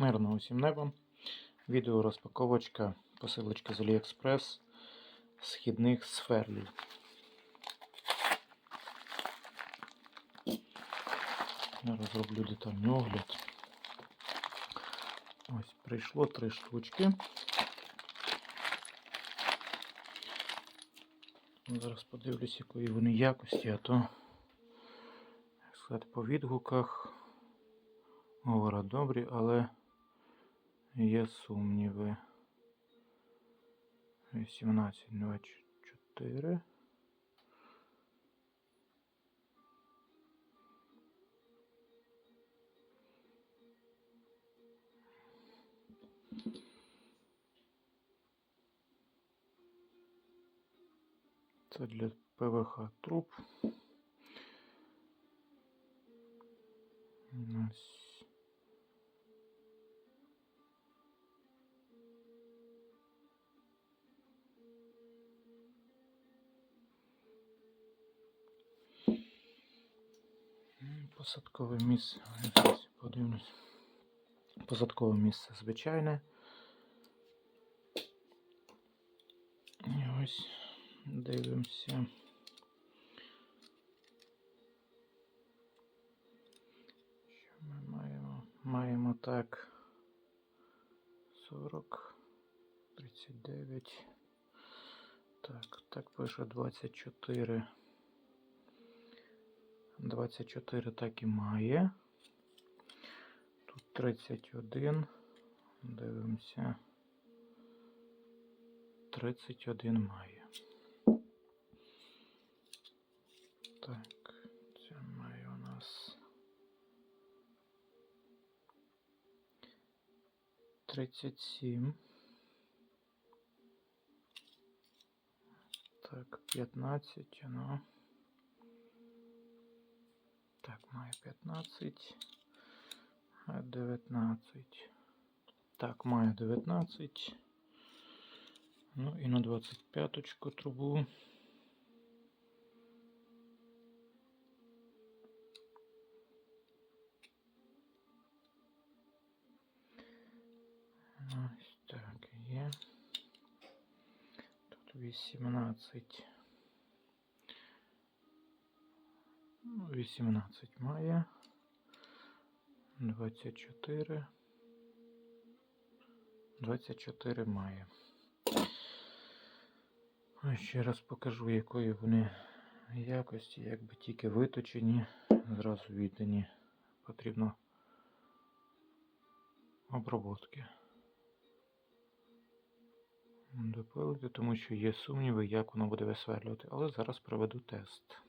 Мирного усім неба. Відео розпаковочка посилочки з AliExpress східних сверлів. Зараз зроблю детальний огляд. Ось прийшло три штучки. Зараз подивлюсь, якої вони якості, а то, як сказати, по відгуках говорять добрі, але є сумніви. 1824. Це для ПВХ труб. Посадкове місце. Зараз подивлюсь. Посадкове місце звичайне. І ось дивимося. Що ми маємо? Маємо так. 40, 39. Так, так пише 24. 24 так і має. Тут 31. Дивимося. 31 має. Так, це має у нас 37. Так, 15, ну. Так, має 15. А 19. Так, має 19. Ну і на 25 трубу. Ось так є. Тут 18. 18 має. 24. 24 має. Ще раз покажу, якої вони якості, якби тільки виточені, зразу віддані. Потрібно оброботки. Допилити, тому що є сумніви, як воно буде висверлювати. Але зараз проведу тест.